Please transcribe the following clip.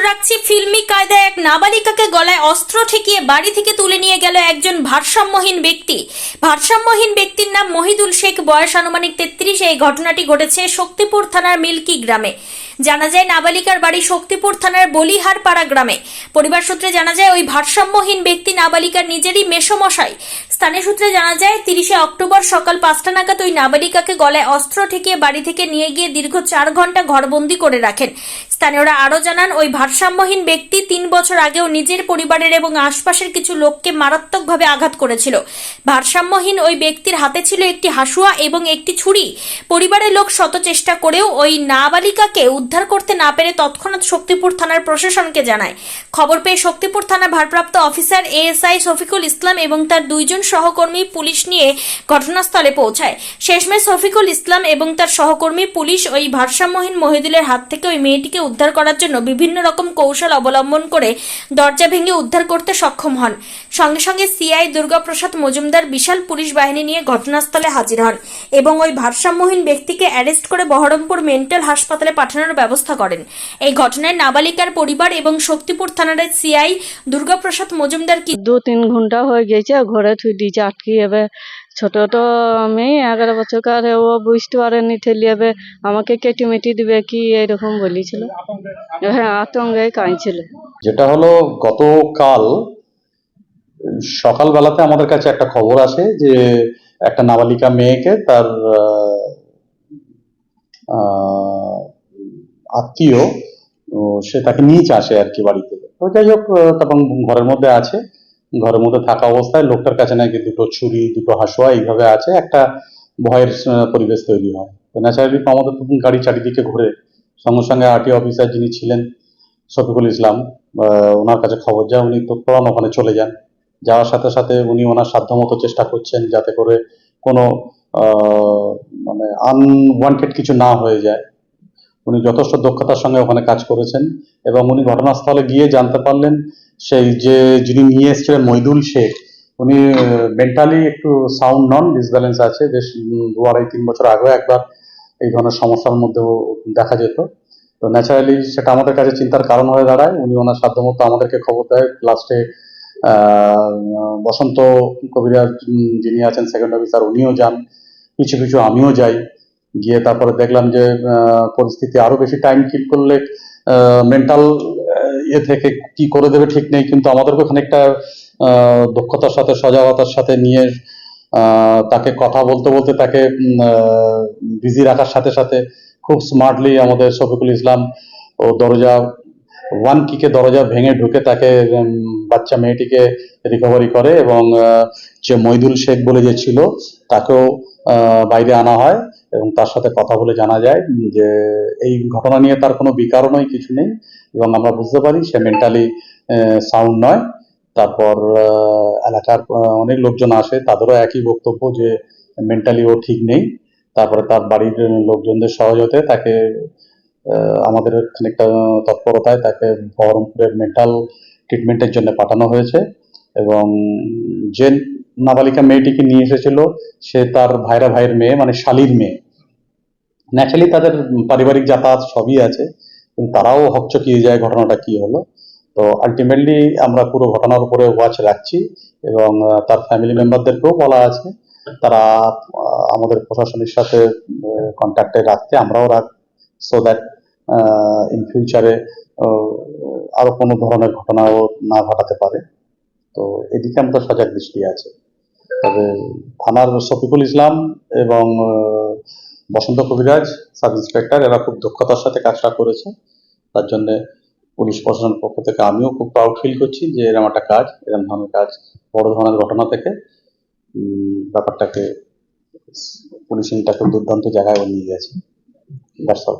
নজর রাখছি ফিল্মি কায়দায় এক নাবালিকাকে গলায় অস্ত্র ঠেকিয়ে বাড়ি থেকে তুলে নিয়ে গেল একজন ভারসাম্যহীন ব্যক্তি। ভারসাম্যহীন ব্যক্তির নাম মহিদুল শেখ। বয়স আনুমানিক তেত্রিশে। এই ঘটনাটি ঘটেছে শক্তিপুর থানার মিল্কি গ্রামে। জানা যায়, নাবালিকার বাড়ি শক্তিপুর থানার বলিহার পাড়া গ্রামে। পরিবার সূত্রে জানা যায়, ওই ভারসাম্যহীন ব্যক্তি নাবালিকার নিজেরই মেসমশাই। স্থানীয় সূত্রে জানা যায়, তিরিশে অক্টোবর সকাল পাঁচটা নাগাদ ওই নাবালিকাকে গলায় অস্ত্র ঠেকিয়ে বাড়ি থেকে নিয়ে গিয়ে দীর্ঘ চার ঘণ্টা ঘরবন্দি করে রাখেন। স্থানীয়রা আরও জানান, ওই ভারসাম্যহীন ব্যক্তি তিন বছর আগেও নিজের পরিবারের এবং আশপাশের কিছু লোককে মারাত্মকভাবে আঘাত করেছিল। ভারসাম্যহীন ওই ব্যক্তির হাতে ছিল একটি হাসুয়া এবং একটি ছুরি। পরিবারের লোক শত চেষ্টা করেও ওই নাবালিকাকে উদ্ধার করতে না পেরে তৎক্ষণাৎ শক্তিপুর থানার প্রশাসনকে জানায়। খবর পেয়ে শক্তিপুর থানা ভারপ্রাপ্ত অফিসার এএসআই শফিকুল ইসলাম এবং তার দুইজন সহকর্মী পুলিশ নিয়ে ঘটনাস্থলে পৌঁছায়। শেষমেশ শফিকুল ইসলাম এবং তার সহকর্মী পুলিশ ওই ভারসাম্যহীন মহিদুলের হাত থেকে ওই মেয়েটিকে উদ্ধার করার জন্য বিভিন্ন রকম কৌশল অবলম্বন করে দরজা ভেঙে উদ্ধার করতে সক্ষম হন। সঙ্গে সঙ্গে সিআই দুর্গাপ্রসাদ মজুমদার বিশাল পুলিশ বাহিনী নিয়ে ঘটনাস্থলে হাজির হন এবং ওই ভারসাম্যহীন ব্যক্তিকে অ্যারেস্ট করে বহরমপুর মেন্টাল হাসপাতালে পাঠানোর ব্যবস্থা করেন। এই ঘটনায় নাবালিকার পরিবার এবং শক্তিপুর থানার সিআই দুর্গাপ্রসাদ মজুমদার কি দু তিন ঘণ্টা হয়ে গেছে ঘরে থুই দিয়েছে আটকে। যাবে ছোট তো মেয়ে এগারো বছরকার ও বুঝতে পারেনি ঠেলে। যাবে আমাকে কেটে মেটি দিবে কি এরকম বলেছিল। হ্যাঁ আতঙ্কে কাঁদছিল। যেটা হলো গতকাল সকালবেলাতে আমাদের কাছে একটা খবর আসে যে একটা নাবালিকা মেয়েকে তার আত্মীয় সে তাকে নিয়ে আসে আর কি বাড়িতে। তো যাই হোক তখন ঘরের মধ্যে আছে। ঘরের মধ্যে থাকা অবস্থায় লোকটার কাছে নাকি দুটো ছুরি, দুটো হাসুয়া এইভাবে আছে। একটা ভয়ের পরিবেশ তৈরি হয়। তো ন্যাচারালি আমাদের তখন গাড়ি চারিদিকে ঘুরে। সঙ্গে সঙ্গে আরটি অফিসার যিনি ছিলেন, শফিকুল ইসলাম ওনার কাছে খবর যায়। উনি তো ফৌরন ওখানে চলে যান। যাওয়ার সাথে সাথে উনি ওনার সাধ্যমতো চেষ্টা করছেন যাতে করে কোনো মানে আনওয়ান্টেড কিছু না হয়ে যায়। উনি যথেষ্ট দক্ষতার সঙ্গে ওখানে কাজ করেছেন এবং উনি ঘটনাস্থলে গিয়ে জানতে পারলেন সেই যে যিনি নিয়ে এসেছিলেন মইদুল শেখ, উনি মেন্টালি একটু সাউন্ড নন ডিসব্যালেন্স আছে, বেশ দু আড়াই, তিন বছর আগেও একবার এই ধরনের সমস্যার মধ্যেও দেখা যেত। তো ন্যাচারালি সেটা আমাদের কাছে চিন্তার কারণ হয়ে দাঁড়ায়। উনি ওনার সাধ্যমতো আমাদেরকে খবর দেয়। লাস্টে বসন্ত কবিরাজ যিনি আছেন সেকেন্ড অফিসার উনিও যান। কিছু কিছু আমিও যাই। গিয়ে তারপরে দেখলাম যে পরিস্থিতি আরও বেশি টাইম কিল করলে মেন্টাল ইয়ে থেকে কি করে দেবে ঠিক নেই, কিন্তু আমাদেরকে খানিকটা দক্ষতার সাথে, সজাগতার সাথে নিয়ে তাকে কথা বলতে বলতে তাকে বিজি রাখার সাথে সাথে খুব স্মার্টলি আমাদের শফিকুল ইসলাম ও দরজা ওয়ান কিকে দরজা ভেঙে ঢুকে তাকে বাচ্চা মেয়েটিকে রিকভারি করে এবং যে মইদুল শেখ বলে যে ছিল, তাকেও বাইরে আনা হয় এবং তার সাথে কথা বলে জানা যায় যে এই ঘটনা নিয়ে তার কোনো বিকারণই কিছু নেই এবং আমরা বুঝতে পারি সে মেন্টালি সাউন্ড নয়। তারপর এলাকার অনেক লোকজন আসে, তাদেরও একই বক্তব্য যে মেন্টালি ও ঠিক নেই। তারপরে তার বাড়ির লোকজনদের সহযোগিতায় তাকে আমাদের খানিকটা তৎপরতায় তাকে বহরমপুরের মেন্টাল ট্রিটমেন্টের জন্য পাঠানো হয়েছে এবং যে নাবালিকা মেয়েটিকে নিয়ে এসেছিল, সে তার ভাইরা ভাইয়ের মেয়ে মানে শালির মেয়ে। ন্যাচারালি তাদের পারিবারিক যাতায়াত সবই আছে, কিন্তু তারাও হকচকিয়ে যায় ঘটনাটা কি হলো। তো আলটিমেটলি আমরা পুরো ঘটনার উপরে ওয়াচ রাখছি এবং তার ফ্যামিলি মেম্বারদেরকেও বলা আছে। তারা আমাদের প্রশাসনের সাথে কন্ট্যাক্টে রাখতে আমরাও রাখ সো দ্যাট ইন ফিউচারে আরও কোনো ধরনের ঘটনাও না ঘটাতে পারে। তো এদিকে আমাদের সজাগ দৃষ্টি আছে। তবে থানার শফিকুল ইসলাম এবং বসন্ত কবিরাজ, সাব ইন্সপেক্টর, এরা খুব দক্ষতার সাথে কাজটা করেছে। তার জন্য পুলিশ প্রশাসনের পক্ষ থেকে আমিও খুব প্রাউড ফিল করছি যে এরকম একটা কাজ এরকম ধরনের কাজ, বড় ধরনের ঘটনা থেকে ব্যাপারটাকে পুলিশিংটাকে দুর্দান্ত জায়গায় নিয়ে গেছে। That's all